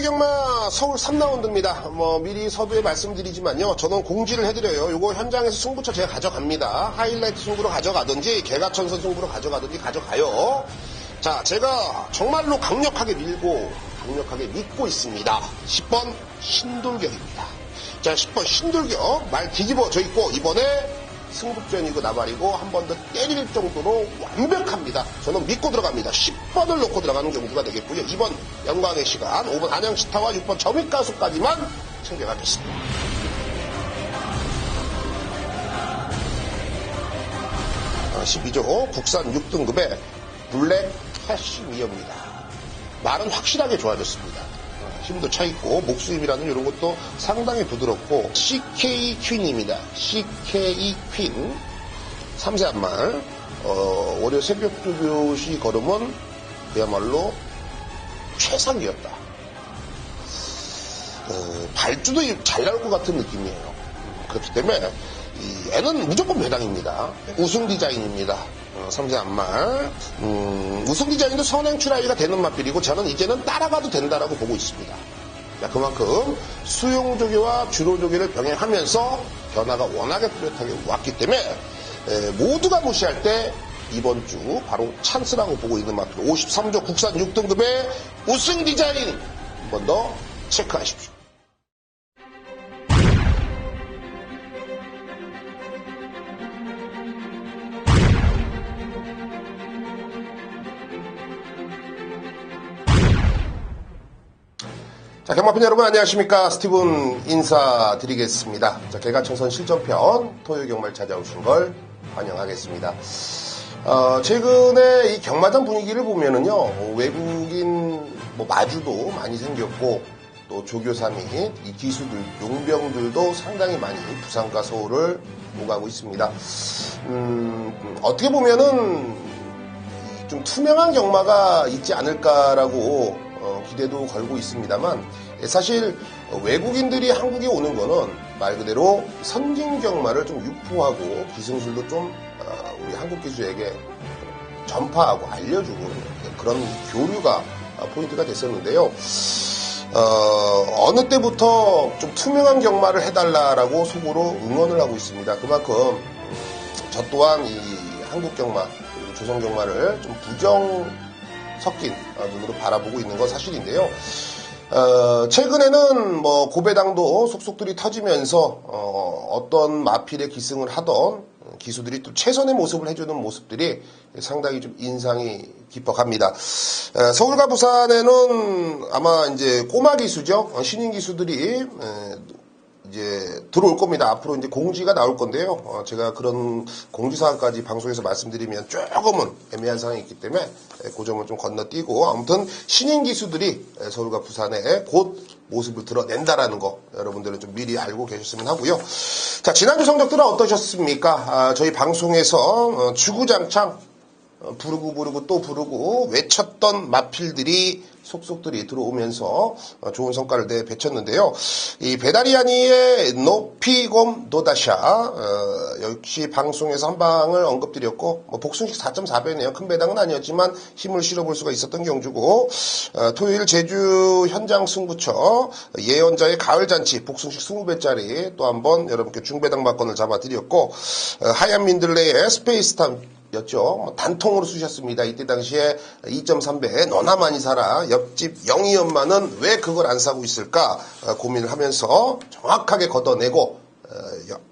토요경마 서울 3라운드입니다. 뭐 미리 서두에 말씀드리지만요. 저는 공지를 해드려요. 요거 현장에서 승부처 제가 가져갑니다. 하이라이트 승부로 가져가든지 개가천선 승부로 가져가든지 가져가요. 자, 제가 정말로 강력하게 밀고 강력하게 믿고 있습니다. 10번 신돌격입니다. 자, 10번 신돌격 말 뒤집어져 있고 이번에 승부전이고 나발이고 한 번 더 때릴 정도로 완벽합니다. 저는 믿고 들어갑니다. 10번을 놓고 들어가는 경우가 되겠고요. 2번 영광의 시간, 5번 안양시타와 6번 점입가수까지만 챙겨가겠습니다. 아, 12조 국산 6등급의 블랙 캐시미어입니다. 말은 확실하게 좋아졌습니다. 아, 힘도 차 있고 목수임이라는 이런 것도 상당히 부드럽고 CK 퀸입니다. CK 퀸 3세 한 말 어, 월요 새벽 조교시 걸음은 그야말로 최상이었다. 어, 발주도 잘 나올 것 같은 느낌이에요. 그렇기 때문에 이 애는 무조건 배당입니다. 우승 디자인입니다. 어, 삼세 안말. 음, 우승 디자인도 선행 출하이가 되는 맛들이고 저는 이제는 따라가도 된다라고 보고 있습니다. 자, 그만큼 수용 조개와 주로 조개를 병행하면서 변화가 워낙에 뚜렷하게 왔기 때문에 에, 모두가 무시할 때 이번 주 바로 찬스라고 보고 있는 마트로 53조 국산 6등급의 우승 디자인 한 번 더 체크하십시오. 경마팬 여러분 안녕하십니까. 스티븐 인사드리겠습니다. 자, 개가청선 실전편 토요 경마를 찾아오신 걸 환영하겠습니다. 어, 최근에 이 경마장 분위기를 보면은요, 어, 외국인 뭐 마주도 많이 생겼고, 또 조교사 및 이 기수들, 용병들도 상당히 많이 부산과 서울을 오가고 있습니다. 음, 어떻게 보면은 좀 투명한 경마가 있지 않을까라고 어, 기대도 걸고 있습니다만 사실 외국인들이 한국에 오는 거는 말 그대로 선진 경마를 좀 유포하고 기승술도 좀 어, 우리 한국 기수에게 전파하고 알려주고 그런 교류가 포인트가 됐었는데요. 어, 느 때부터 좀 투명한 경마를 해달라라고 속으로 응원을 하고 있습니다. 그만큼 저 또한 이 한국 경마 그리고 조선 경마를 좀 부정 섞인 눈으로 바라보고 있는 건 사실인데요. 어, 최근에는 뭐 고배당도 속속들이 터지면서 어, 떤 마필의 기승을 하던 기수들이 또 최선의 모습을 해주는 모습들이 상당히 좀 인상이 깊어갑니다. 에, 서울과 부산에는 아마 이제 꼬마 기수죠. 어, 신인 기수들이 에, 이제 들어올 겁니다. 앞으로 이제 공지가 나올 건데요. 어, 제가 그런 공지 사항까지 방송에서 말씀드리면 조금은 애매한 상황이 있기 때문에 그 점을 좀 건너뛰고 아무튼 신인 기수들이 서울과 부산에 곧 모습을 드러낸다라는 거 여러분들은 좀 미리 알고 계셨으면 하고요. 자 지난주 성적들은 어떠셨습니까? 아, 저희 방송에서 어, 주구장창 어, 부르고 부르고 또 부르고 외쳤던 마필들이 속속들이 들어오면서 어, 좋은 성과를 내뱉쳤는데요. 이 베다리아니의 노피곰 노다샤 어, 역시 방송에서 한 방을 언급드렸고 뭐 복순식 4.4배네요. 큰 배당은 아니었지만 힘을 실어볼 수가 있었던 경주고 어, 토요일 제주 현장 승부처 예언자의 가을 잔치 복순식 20배짜리 또 한번 여러분께 중배당 막건을 잡아드렸고 어, 하얀 민들레의 스페이스 탐 였죠. 뭐 단통으로 쓰셨습니다. 이때 당시에 2.3배 너나 많이 사라. 옆집 영희 엄마는 왜 그걸 안 사고 있을까 어, 고민을 하면서 정확하게 걷어내고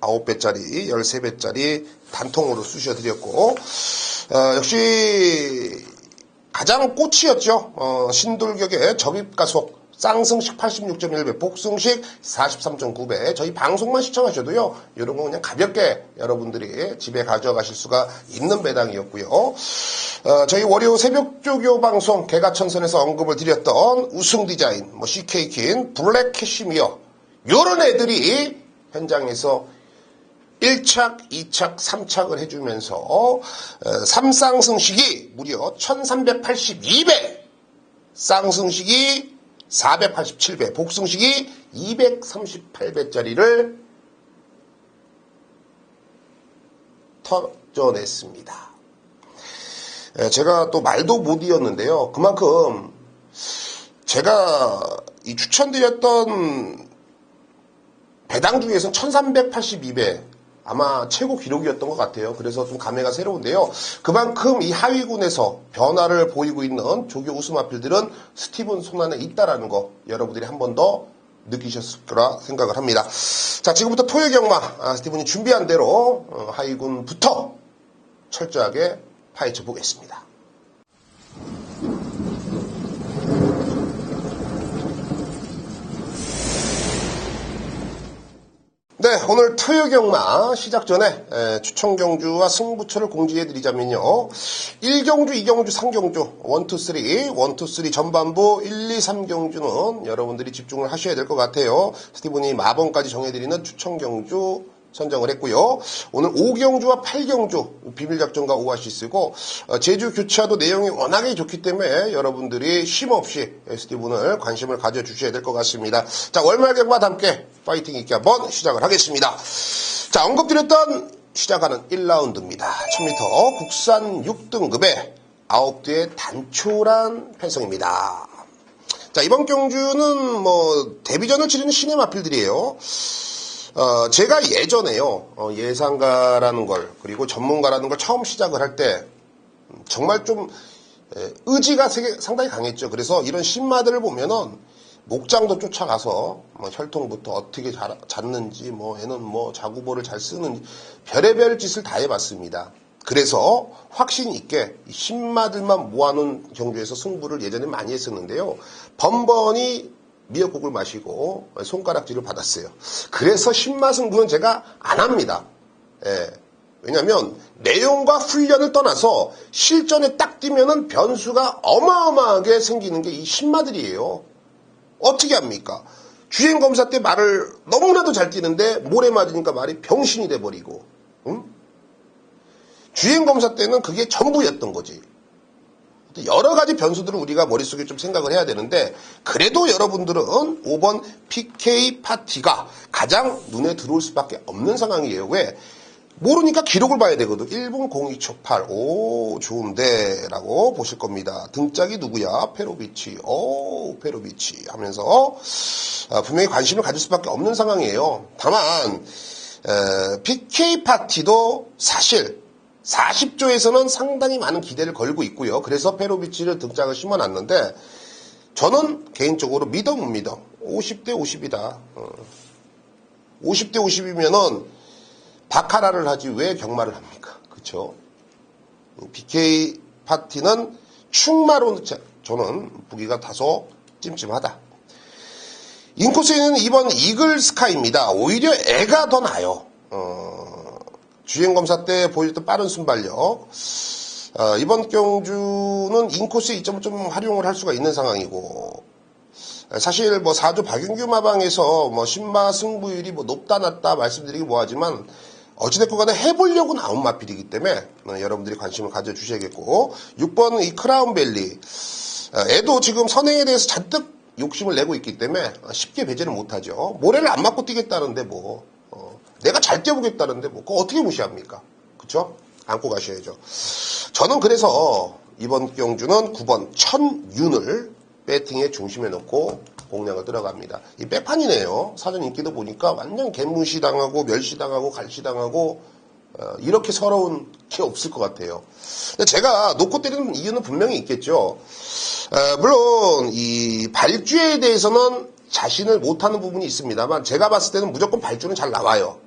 9배짜리, 어, 13배짜리 단통으로 쓰셔드렸고 어, 역시 가장 꽃이었죠. 신돌격의 접입가속 쌍승식 86.1배, 복승식 43.9배. 저희 방송만 시청하셔도요, 이런 거 그냥 가볍게 여러분들이 집에 가져가실 수가 있는 배당이었고요. 어, 저희 월요 새벽 조교 방송 개가천선에서 언급을 드렸던 우승 디자인, 뭐 CK킨, 블랙 캐시미어, 요런 애들이 현장에서 1착, 2착, 3착을 해주면서 어, 3쌍승식이 무려 1382배, 쌍승식이 487배, 복승식이 238배짜리를 터져냈습니다. 제가 또 말도 못 이었는데요. 그만큼 제가 이 추천드렸던 배당 중에서는 1382배 아마 최고 기록이었던 것 같아요. 그래서 좀 감회가 새로운데요. 그만큼 이 하위군에서 변화를 보이고 있는 조교 우승 마필들은 스티븐 손안에 있다라는 거 여러분들이 한 번 더 느끼셨을 거라 생각을 합니다. 자, 지금부터 토요 경마 아, 스티븐이 준비한 대로 어, 하위군부터 철저하게 파헤쳐 보겠습니다. 오늘 토요 경마 시작 전에 에, 추천 경주와 승부처를 공지해 드리자면요. 1경주, 2경주, 3경주, 1, 2, 3, 1, 2, 3 전반부 1, 2, 3경주는 여러분들이 집중을 하셔야 될 것 같아요. 스티븐이 마번까지 정해드리는 추천 경주 선정을 했고요. 오늘 5경주와 8경주 비밀작전과 오아시스고 어, 제주 교차도 내용이 워낙에 좋기 때문에 여러분들이 쉼없이 스티븐을 관심을 가져주셔야 될 것 같습니다. 자 월말 경과 함께 파이팅 있게 한번 시작을 하겠습니다. 자 언급드렸던 시작하는 1라운드입니다. 1000m 국산 6등급의 9대의 단촐한 편성입니다. 자 이번 경주는 뭐 데뷔전을 치르는 신의 마필들이에요. 어, 제가 예전에요, 어, 예상가라는 걸, 그리고 전문가라는 걸 처음 시작을 할 때, 음, 정말 좀, 에, 의지가 상당히 강했죠. 그래서 이런 신마들을 보면은, 목장도 쫓아가서, 뭐, 혈통부터 어떻게 자, 잤는지, 뭐, 애는 뭐, 자구보를 잘 쓰는지, 별의별 짓을 다 해봤습니다. 그래서 확신 있게 이 신마들만 모아놓은 경주에서 승부를 예전에 많이 했었는데요. 번번이 미역국을 마시고 손가락질을 받았어요. 그래서 신마 승부는 제가 안 합니다. 예. 왜냐하면 내용과 훈련을 떠나서 실전에 딱 뛰면은 변수가 어마어마하게 생기는 게 이 신마들이에요. 어떻게 합니까? 주행 검사 때 말을 너무나도 잘 뛰는데 모래 맞으니까 말이 병신이 돼 버리고, 응? 주행 검사 때는 그게 전부였던 거지. 여러 가지 변수들을 우리가 머릿속에 좀 생각을 해야 되는데 그래도 여러분들은 5번 PK 파티가 가장 눈에 들어올 수밖에 없는 상황이에요. 왜? 모르니까 기록을 봐야 되거든. 1분 02초 8. 오, 좋은데. 라고 보실 겁니다. 등짝이 누구야? 페로비치. 오, 페로비치. 하면서, 아, 분명히 관심을 가질 수밖에 없는 상황이에요. 다만, 에, PK 파티도 사실 40조에서는 상당히 많은 기대를 걸고 있고요. 그래서 페로비치를 등장을 심어놨는데 저는 개인적으로 믿어 못 믿어. 50대 50이다. 50대 50이면은 바카라를 하지 왜 경마를 합니까? 그쵸? BK 파티는 충마로 저는 보기가 다소 찜찜하다. 인코스에는 이번 이글 스카이입니다. 오히려 애가 더 나요. 어, 주행검사 때 보여줬던 빠른 순발력. 어, 이번 경주는 인코스 이점을 좀 활용을 할 수가 있는 상황이고, 사실 뭐 4조 박윤규 마방에서 뭐 신마 승부율이 뭐 높다 낮다 말씀드리기 뭐하지만, 어찌됐건 간에 해보려고 나온 마필이기 때문에 어, 여러분들이 관심을 가져주셔야겠고, 6번은 이 크라운밸리. 어, 애도 지금 선행에 대해서 잔뜩 욕심을 내고 있기 때문에 쉽게 배제를 못하죠. 모래를 안 맞고 뛰겠다는데 뭐, 어, 내가 잘 뛰어보겠다는데 뭐, 그거 어떻게 무시합니까? 그쵸? 안고 가셔야죠. 저는 그래서 이번 경주는 9번 천윤을 배팅의 중심에 놓고 공략을 들어갑니다. 이 빼판이네요. 사전 인기도 보니까 완전 개무시당하고 멸시당하고 갈시당하고 어, 이렇게 서러운 게 없을 것 같아요. 제가 놓고 때리는 이유는 분명히 있겠죠. 어, 물론 이 발주에 대해서는 자신을 못하는 부분이 있습니다만 제가 봤을 때는 무조건 발주는 잘 나와요.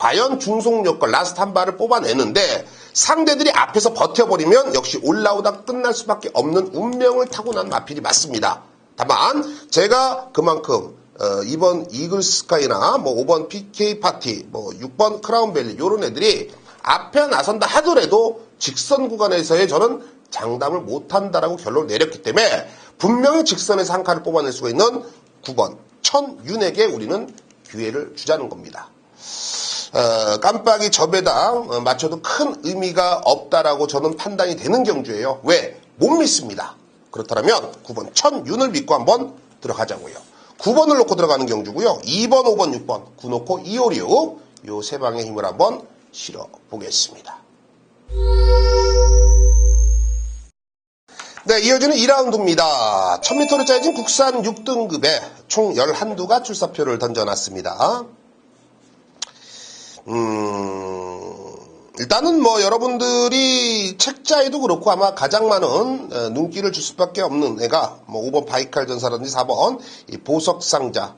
과연 중속력과 라스트 한 발을 뽑아내는데 상대들이 앞에서 버텨버리면 역시 올라오다 끝날 수밖에 없는 운명을 타고난 마필이 맞습니다. 다만 제가 그만큼 어, 이번 이글 스카이나 뭐 5번 PK 파티, 뭐 6번 크라운밸리 요런 애들이 앞에 나선다 하더라도 직선 구간에서의 저는 장담을 못한다라고 결론을 내렸기 때문에 분명히 직선에서 한 칸을 뽑아낼 수가 있는 9번 천윤에게 우리는 기회를 주자는 겁니다. 어, 깜빡이 접에당 어, 맞춰도 큰 의미가 없다라고 저는 판단이 되는 경주예요. 왜? 못 믿습니다. 그렇다면 9번 천윤을 믿고 한번 들어가자고요. 9번을 놓고 들어가는 경주고요. 2번, 5번, 6번 9 놓고 2, 5, 6 요 세 방의 힘을 한번 실어 보겠습니다. 네, 이어지는 2라운드입니다. 1000m로 짜여진 국산 6등급에 총 11두가 출사표를 던져놨습니다. 음, 일단은 뭐 여러분들이 책자에도 그렇고 아마 가장 많은 어, 눈길을 줄 수밖에 없는 애가 뭐 5번 바이칼 전사라든지 4번 이 보석 상자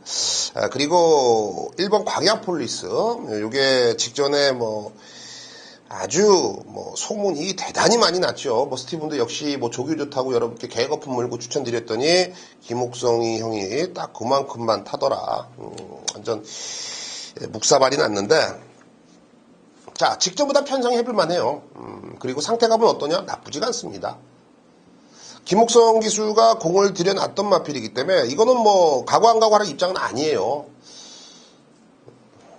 아, 그리고 1번 광약 폴리스 요게 직전에 뭐 아주 뭐 소문이 대단히 많이 났죠. 뭐 스티븐도 역시 뭐 조교 좋다고 여러분께 개거품 물고 추천드렸더니 김옥성이 형이 딱 그만큼만 타더라. 음, 완전 묵사발이 났는데 자, 직전보다 편성이 해볼 만 해요. 음, 그리고 상태감은 어떠냐? 나쁘지가 않습니다. 김옥성 기수가 공을 들여놨던 마필이기 때문에 이거는 뭐 가고 안 가고 하는 입장은 아니에요.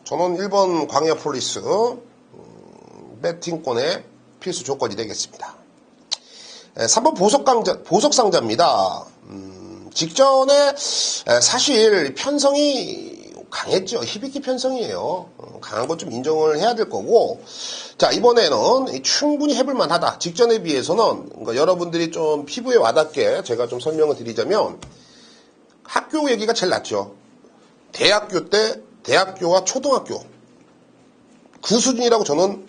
저는 1번 광야 폴리스 음, 배팅권의 필수 조건이 되겠습니다. 3번 보석강자, 보석상자입니다. 음, 직전에 사실 편성이 강했죠. 히비키 편성이에요. 어, 강한 건좀 인정을 해야 될 거고. 자, 이번에는 충분히 해볼만 하다. 직전에 비해서는 그러니까 여러분들이 좀 피부에 와닿게 제가 좀 설명을 드리자면 학교 얘기가 제일 낫죠. 대학교 때 대학교와 초등학교 그 수준이라고 저는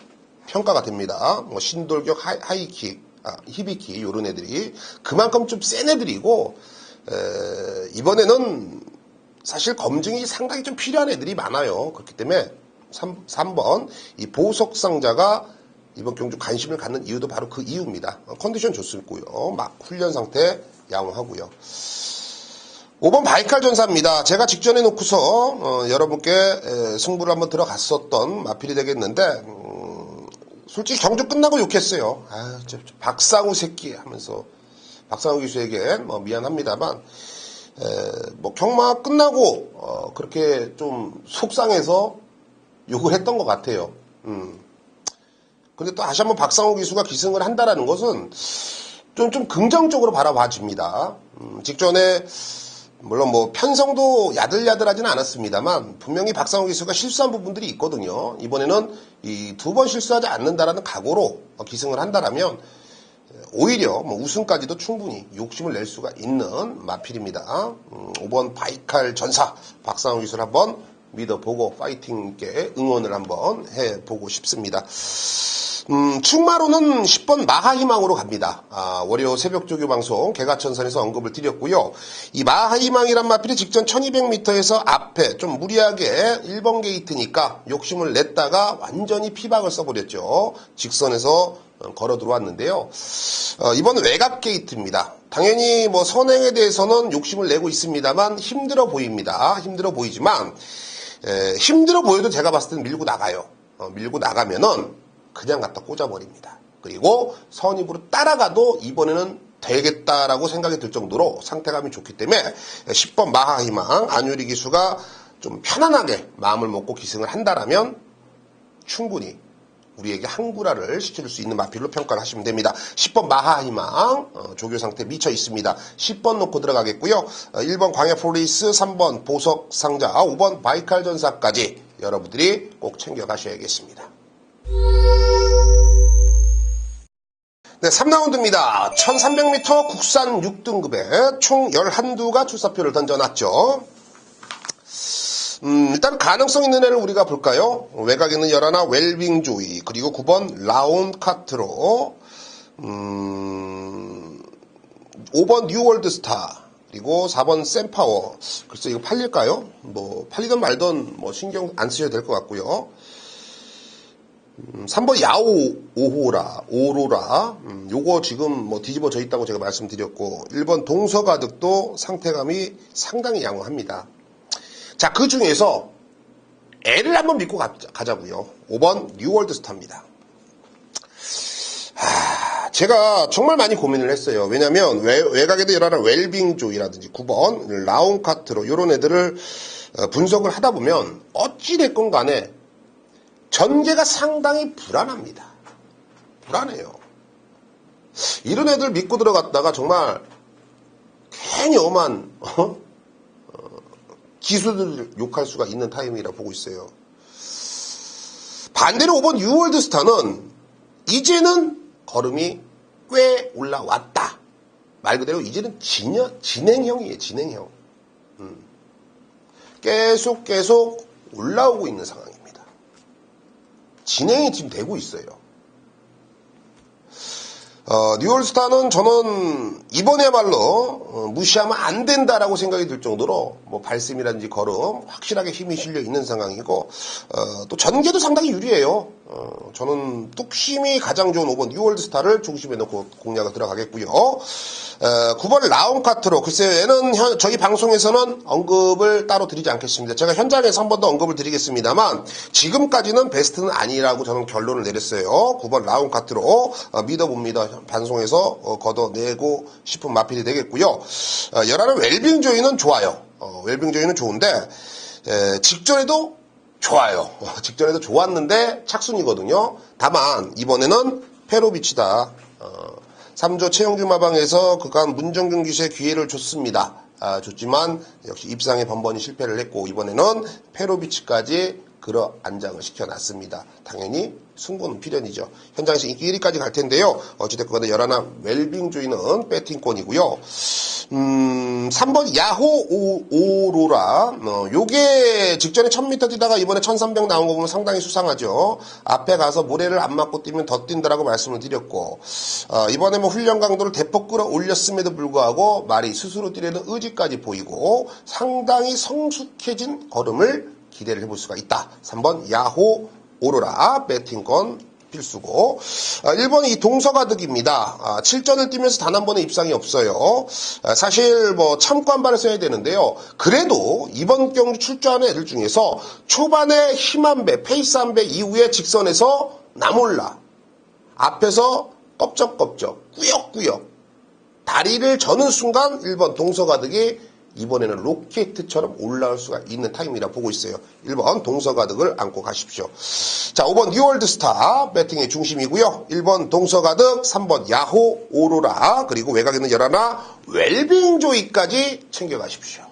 평가가 됩니다. 뭐 신돌격, 하이, 킥 아, 히비키 이런 애들이 그만큼 좀 센 애들이고 에, 이번에는 사실 검증이 상당히 좀 필요한 애들이 많아요. 그렇기 때문에 3, 3번 이 보석 상자가 이번 경주 관심을 갖는 이유도 바로 그 이유입니다. 컨디션 좋습고요. 막 훈련 상태 양호하고요. 5번 바이칼 전사입니다. 제가 직전에 놓고서 어, 여러분께 에, 승부를 한번 들어갔었던 마필이 되겠는데 음, 솔직히 경주 끝나고 욕했어요. 아, 저, 저 박상우 새끼 하면서 박상우 기수에게 뭐 미안합니다만 에, 뭐 경마 끝나고 어, 그렇게 좀 속상해서 욕을 했던 것 같아요. 음. 근데 또 다시 한번 박상호 기수가 기승을 한다라는 것은 좀, 좀 긍정적으로 바라봐집니다. 음, 직전에 물론 뭐 편성도 야들야들하지는 않았습니다만 분명히 박상호 기수가 실수한 부분들이 있거든요. 이번에는 이 두 번 실수하지 않는다라는 각오로 기승을 한다라면 오히려 뭐 우승까지도 충분히 욕심을 낼 수가 있는 마필입니다. 음, 5번 바이칼 전사 박상우 기술 한번 믿어보고 파이팅께 응원을 한번 해보고 싶습니다. 음, 충마로는 10번 마하희망으로 갑니다. 아, 월요 새벽 조교 방송 개가천선에서 언급을 드렸고요. 이 마하희망이란 마필이 직전 1200m에서 앞에 좀 무리하게 1번 게이트니까 욕심을 냈다가 완전히 피박을 써버렸죠. 직선에서 어, 걸어 들어왔는데요. 어, 이번 외곽 게이트입니다. 당연히 뭐 선행에 대해서는 욕심을 내고 있습니다만 힘들어 보입니다. 힘들어 보이지만 에, 힘들어 보여도 제가 봤을 때는 밀고 나가요. 어, 밀고 나가면은 그냥 갖다 꽂아버립니다. 그리고 선입으로 따라가도 이번에는 되겠다라고 생각이 들 정도로 상태감이 좋기 때문에 10번 마하희망 안유리 기수가 좀 편안하게 마음을 먹고 기승을 한다라면 충분히 우리에게 항구라를 시킬 수 있는 마필로 평가를 하시면 됩니다. 10번 마하희망 어, 조교 상태 미쳐 있습니다. 10번 놓고 들어가겠고요. 어, 1번 광야폴리스, 3번 보석 상자, 5번 바이칼 전사까지 여러분들이 꼭 챙겨 가셔야겠습니다. 네, 3라운드입니다. 1300m 국산 6등급에 총 11두가 출사표를 던져놨죠. 음, 일단 가능성 있는 애를 우리가 볼까요? 외곽에 있는 열하나 웰빙조이, 그리고 9번 라온 카트로, 음, 5번 뉴월드 스타, 그리고 4번 샘파워. 글쎄, 이거 팔릴까요? 뭐, 팔리든 말든 뭐 신경 안 쓰셔도 될 것 같고요. 음, 3번 야오 오호라 오로라 음, 요거 지금 뭐 뒤집어져 있다고 제가 말씀드렸고 1번 동서가득도 상태감이 상당히 양호합니다. 자, 그 중에서 애를 한번 믿고 가, 자고요 5번 뉴월드 스타입니다. 하, 제가 정말 많이 고민을 했어요. 왜냐면 외, 외곽에도 일어나는 웰빙조이라든지 9번 라운카트로 이런 애들을 어, 분석을 하다 보면 어찌 됐건 간에 전개가 상당히 불안합니다. 불안해요. 이런 애들 믿고 들어갔다가 정말 괜히 엄한 어? 어, 기수들 욕할 수가 있는 타이밍이라 보고 있어요. 반대로 5번 유월드 스타는 이제는 걸음이 꽤 올라왔다. 말 그대로 이제는 진여, 진행형이에요, 진행형. 음. 계속 계속 올라오고 있는 상황입니다. 진행이 지금 되고 있어요. 어, 뉴올스타는 저는 이번에야말로 어, 무시하면 안 된다라고 생각이 들 정도로 뭐 발심이라든지 걸음 확실하게 힘이 실려 있는 상황이고 어, 또 전개도 상당히 유리해요. 어, 저는 뚝심이 가장 좋은 5번 뉴올스타를 중심에 놓고 공략을 들어가겠고요. 어, 9번 라운카트로 글쎄요 얘는 현- 저희 방송에서는 언급을 따로 드리지 않겠습니다. 제가 현장에서 한 번 더 언급을 드리겠습니다만 지금까지는 베스트는 아니라고 저는 결론을 내렸어요. 9번 라운카트로 어, 믿어봅니다. 방송에서 어, 걷어내고 싶은 마필이 되겠고요. 어, 열하는 웰빙 조이는 좋아요. 어, 웰빙 조이는 좋은데 에, 직전에도 좋아요. 어, 직전에도 좋았는데 착순이거든요. 다만 이번에는 페로비치다. 어, 3조 최영규 마방에서 그간 문정균 기수의 기회를 줬습니다. 아, 줬지만 역시 입상에 번번이 실패를 했고 이번에는 페로비치까지 걸어 안장을 시켜놨습니다. 당연히 승부는 필연이죠. 현장에서 인기 1위까지 갈 텐데요. 어찌됐건 간에 열하나 웰빙주의는 배팅권이고요. 음, 3번 야호 오, 오로라. 어, 요게 직전에 1000m 뛰다가 이번에 1300 나온 거 보면 상당히 수상하죠. 앞에 가서 모래를 안 맞고 뛰면 더 뛴다라고 말씀을 드렸고, 어, 이번에 뭐 훈련 강도를 대폭 끌어 올렸음에도 불구하고 말이 스스로 뛰려는 의지까지 보이고 상당히 성숙해진 걸음을 기대를 해볼 수가 있다. 3번 야호 오로라 배팅권 필수고 아, 1번이 이 동서가득입니다. 아, 7전을 뛰면서 단 한 번의 입상이 없어요. 아, 사실 뭐 발을 써야 되는데요. 그래도 이번 경기 출전하는 애들 중에서 초반에 힘 한 배, 페이스 한 배 이후에 직선에서 나몰라 앞에서 껍적껍적 꾸역꾸역 다리를 저는 순간 1번 동서가득이 이번에는 로켓처럼 올라올 수가 있는 타임이라 보고 있어요. 1번 동서가득을 안고 가십시오. 자, 5번 뉴월드스타 배팅의 중심이고요. 1번 동서가득, 3번 야호 오로라, 그리고 외곽에는 열하나 웰빙조이까지 챙겨가십시오.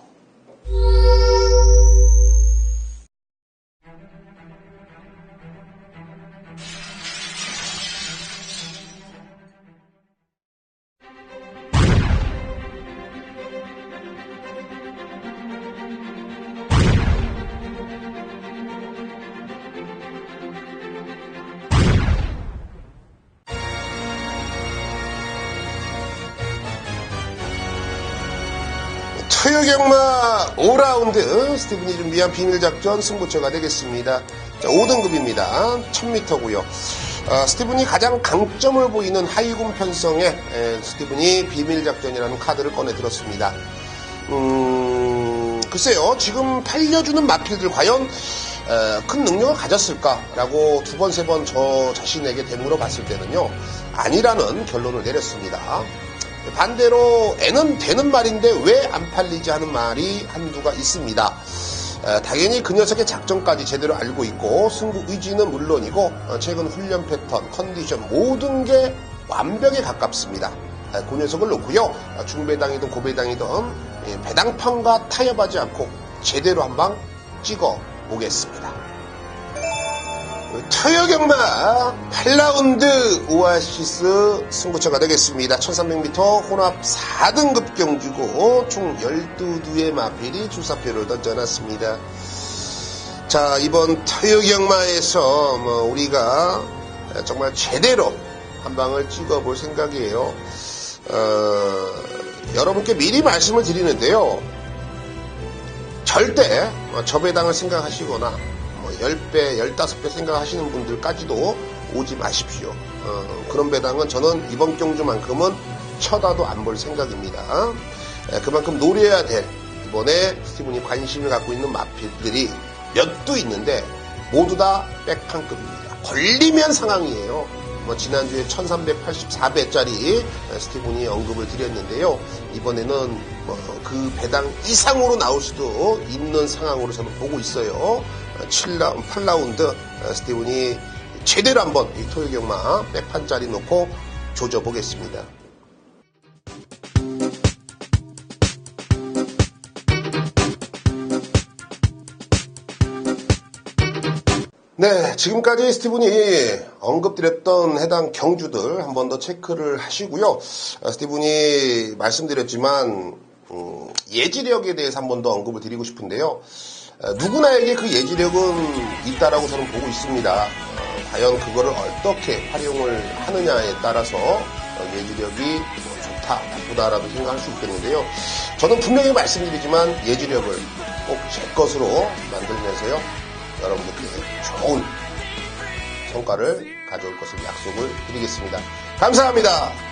토요경마 5라운드 스티븐이 준비한 비밀작전 승부처가 되겠습니다. 자, 5등급입니다. 1000m고요. 스티븐이 가장 강점을 보이는 하이군 편성에 에, 스티븐이 비밀작전이라는 카드를 꺼내 들었습니다. 음, 글쎄요. 지금 팔려주는 마필들 과연 에, 큰 능력을 가졌을까라고 두 번, 세 번 저 자신에게 되물어 봤을 때는요. 아니라는 결론을 내렸습니다. 반대로 애는 되는 말인데 왜 안 팔리지 하는 말이 한두가 있습니다. 에, 당연히 그 녀석의 작전까지 제대로 알고 있고 승부 의지는 물론이고 어, 최근 훈련 패턴, 컨디션 모든 게 완벽에 가깝습니다. 에, 그 녀석을 놓고요 어, 중배당이든 고배당이든 예, 배당판과 타협하지 않고 제대로 한방 찍어 보겠습니다. 토요경마 8라운드 오아시스 승부처가 되겠습니다. 1300m 혼합 4등급 경주고 총 12두의 마필이 주사표를 던져놨습니다. 자, 이번 토요경마에서 뭐 우리가 정말 제대로 한 방을 찍어볼 생각이에요. 어, 여러분께 미리 말씀을 드리는데요. 절대 저배당을 생각하시거나 뭐 10배, 15배 생각하시는 분들까지도 오지 마십시오. 어, 그런 배당은 저는 이번 경주만큼은 쳐다도 안 볼 생각입니다. 에, 그만큼 노려야 될 이번에 스티븐이 관심을 갖고 있는 마필들이 몇 두 있는데 모두 다 백한급입니다. 걸리면 상황이에요. 뭐 지난주에 1384배짜리 스티븐이 언급을 드렸는데요. 이번에는 뭐 그 배당 이상으로 나올 수도 있는 상황으로 저는 보고 있어요. 7라, 8라운드 스티븐이 제대로 한번 이 토요경마 백판짜리 놓고 조져보겠습니다. 네, 지금까지 스티븐이 언급드렸던 해당 경주들 한 번 더 체크를 하시고요. 어, 스티븐이 말씀드렸지만 음, 예지력에 대해서 한 번 더 언급을 드리고 싶은데요. 어, 누구나에게 그 예지력은 있다라고 저는 보고 있습니다. 어, 과연 그거를 어떻게 활용을 하느냐에 따라서 어, 예지력이 뭐 좋다, 나쁘다라도 생각할 수 있겠는데요. 저는 분명히 말씀드리지만 예지력을 꼭 제 것으로 만들면서요. 여러분들께 좋은 성과를 가져올 것을 약속을 드리겠습니다. 감사합니다.